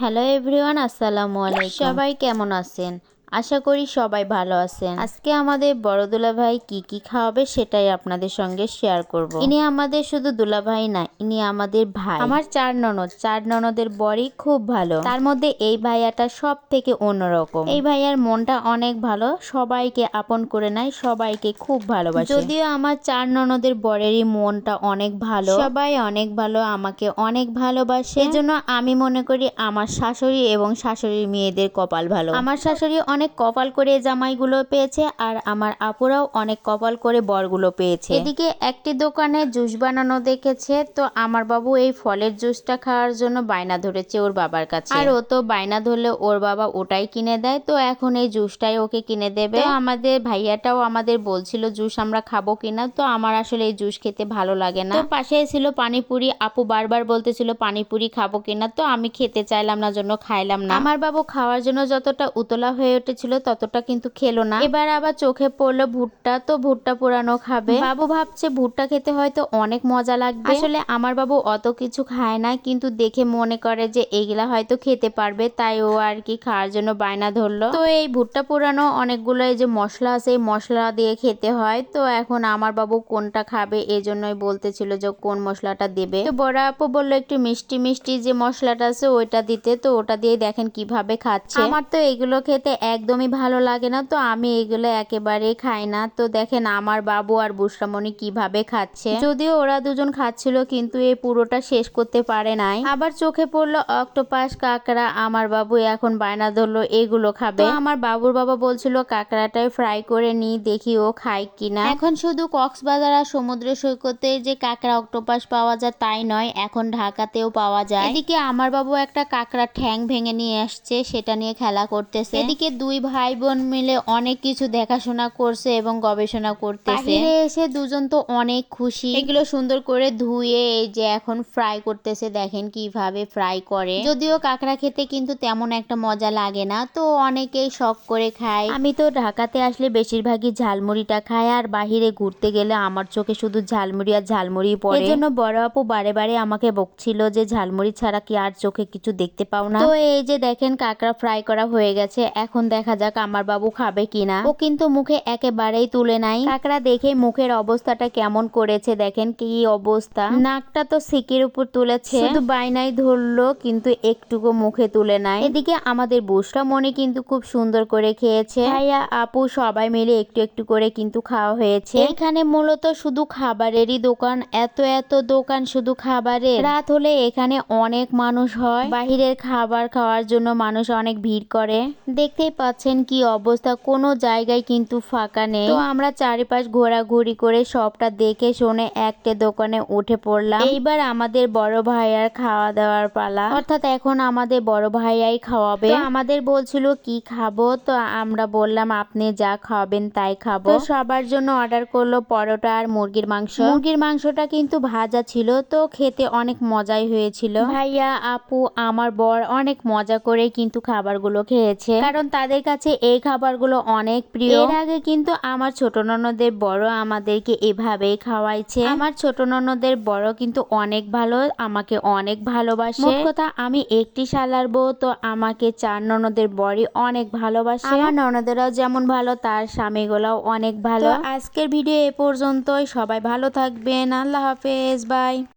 Hello everyone আসসালামু আলাইকুম। সবাই কেমন আছেন? আশা করি সবাই ভালো আছেন। আজকে আমাদের বড় দুলাভাই কি কি খাওয়াবে সেটাই আপনাদের সঙ্গে শেয়ার করব। ইনি আমাদের শুধু দুলাভাই না, ইনি আমাদের ভাই। আমার চার ননদ, চার ননদের বরই খুব ভালো। তার মধ্যে এই ভাইয়াটা সব থেকে অন্যরকম। এই ভাইয়ার মনটা অনেক ভালো, সবাইকে আপন করে নেয়, সবাইকে খুব ভালোবাসে। যদিও আমার চার ননদের বরেরই মনটা অনেক ভালো, সবাই অনেক ভালো, আমাকে অনেক ভালোবাসে। এজন্য আমি মনে করি আমার শাশুড়ি এবং শাশুড়ির মেয়েদের কপাল ভালো। আমার শাশুড়ি অনেক কপাল করে জামাইগুলো পেয়েছে আর আমার আপুরাও অনেক কপাল করে বরগুলো পেয়েছে। এদিকে একটি দোকানে জুস বানানো দেখেছে তো আমার বাবু এই ফলের জুসটা খাওয়ার জন্য বায়না ধরেছে ওর বাবার কাছে। আর ও তো বায়না ধরলে ওর বাবা ওটাই কিনে দেয় তো এখন এই জুসটাই ওকে কিনে দেবে। আমাদের ভাইয়াটাও আমাদের বলছিল জুস আমরা খাব কিনা? তো আমার আসলে এই জুস খেতে ভালো লাগে না। তো পাশে ছিল পানিপুরি আপু বারবার বলতেছিল পানিপুরি খাব কিনা? তো আমি খেতে চাইলাম না জন্য খাইলাম না। আমার বাবু খাওয়ার জন্য যতটা উতলা হয়ে উঠেছিল ততটা কিন্তু খেলো না। এবার আবার চোখে পড়ল ভুট্টা, তো ভুট্টা পোড়ানো খাবে। বাবু ভাবছে ভুট্টা খেতে হয়তো অনেক মজা লাগবে। আসলে আমার বাবু অত কিছু খায় না, কিন্তু দেখে মনে করে যে এগুলা হয়তো খেতে পারবে, তাই ও আর কি খাওয়ার জন্য বায়না ধরলো। তো এই ভুট্টা পোড়ানো অনেকগুলো এই যে মশলা আছে, এই মশলা দিয়ে খেতে হয়। তো এখন আমার বাবু কোনটা খাবে এই জন্যই বলতেছিল যে কোন মশলাটা দেবে। তো বড় আপু বলল একটু মিষ্টি মিষ্টি যে মশলাটা আছে, ওইটা দিতে। তো ওটা দিয়ে দেখেন কীভাবে খাচ্ছে। আমার তো এগুলো খেতে একদমই ভালো লাগে না। তো আমি এগুলো একেবারেই খাই না। তো দেখেন আমার বাবু আর বুসরামণি কীভাবে খাচ্ছে। যদিও ওরা দুজন খাচ্ছিল, কিন্তু এই পুরোটা শেষ করতে পারে নাই। আবার চোখে পড়ল অক্টোপাস, কাঁকড়া। আমার বাবু এখন বায়না ধরলো, এগুলো খাবে। আমার বাবুর বাবা বলছিল, কাঁকড়াটাই ফ্রাই করে নি, দেখি ও খায় কিনা। এখন শুধু কক্সবাজার আর সমুদ্র সৈকতে যে কাঁকড়া, অক্টোপাস পাওয়া যায়, তাই নয়, এখন ঢাকাতেও পাওয়া যায়। এদিকে আমার বাবু একটা কাঁকড়া ঠ্যাং ভেঙে নিয়ে আসছে, সেটা নিয়ে খেলা করতেছে। এদিকে দুই ভাই বোন মিলে অনেক কিছু দেখাশোনা করছে এবং গবেষণা করতেছে। এসে দুজন তো অনেক খুশি। এগুলো সুন্দর করে ধুয়ে এই যে এখন ফ্রাই করতেছে দেখেন কীভাবে ফ্রাই করে। যদিও কাঁকড়া খেতে কিন্তু তেমন একটা মজা লাগে না তো অনেকেই শখ করে খায়। আমি তো ঢাকাতে আসলে বেশিরভাগই ঝালমুড়িটা খাই আর বাহিরে ঘুরতে গেলে আমার চোখে শুধু ঝালমুড়ি আর ঝালমুড়ি পড়ে। এজন্য বড় আপু বারে বারে আমাকে বকছিল যে ঝালমুড়ি ছাড়া কি আর চোখে কিছু দেখতে পাও না। তো এই যে দেখেন কাঁকড়া ফ্রাই করা হয়ে গেছে এখন দেখা যাক আমার বাবু খাবে কিনা। ও কিন্তু মুখে একেবারেই তুলে নাই। কাঁকড়া দেখে মুখের অবস্থাটা কেমন করেছে দেখেন কি অবস্থা। নাকটা তো সিকের উপর তুলেছে। শুধু বাইনাই ধরলো, কিন্তু একটুকু মুখে তুলে নাই। এদিকে আমাদের বুসরা মনে কিন্তু খুব সুন্দর করে খেয়েছে। ভাইয়া, আপু সবাই মিলে একটু একটু করে কিন্তু খাওয়া হয়েছে। এখানে মূলত শুধু খাবারেরই দোকান, এত এত দোকান শুধু খাবারের। রাত হলে এখানে অনেক মানুষ হয়। বাহিরের খাবার খাওয়ার জন্য মানুষ অনেক ভিড় করে। দেখতেই পাচ্ছেন কি অবস্থা, কোনো জায়গায় কিন্তু ফাঁকা নেই। তো আমরা চারিপাশ ঘোরাঘুরি করে সবটা দেখে শুনে একটা দোকানে উঠে পড়লাম। এইবার আমাদের বড় ভাইয়ার খাওয়া দাওয়ার পালা। অর্থাৎ এখন আমাদের বড় ভাইয়াই খাওয়াবে। আমাদের বলছিল, কি খাব? তো আমরা বললাম, আপনি যা খাওয়াবেন তাই খাব। সবার জন্য অর্ডার করল পরোটা আর মুরগির মাংস। মুরগির মাংসটা কিন্তু ভাজা ছিল, তো খেতে অনেক মজাই হয়েছিল। ভাইয়া, আপু, আমার বর অনেক মজা করে কিন্তু খাবারগুলো খেয়েছে। কারণ তাদের কাছে এই খাবারগুলো অনেক প্রিয়। এর আগে কিন্তু আমার ছোট ননদের বড় আমাদেরকে এভাবেই খাওয়াইছে। আমার ছোট ননদের বড় কিন্তু অনেক ভালো আমাকে অনেক ভালোবাসে। কথা আমি একটি শালার বউ তো আমাকে চার ননদের বড়ই অনেক ভালোবাসে। আমার ননদেরাও যেমন ভালো তার স্বামীগুলাও অনেক ভালো। আজকের ভিডিও এ পর্যন্তই। সবাই ভালো থাকবেন। আল্লাহ হাফেজ। বাই।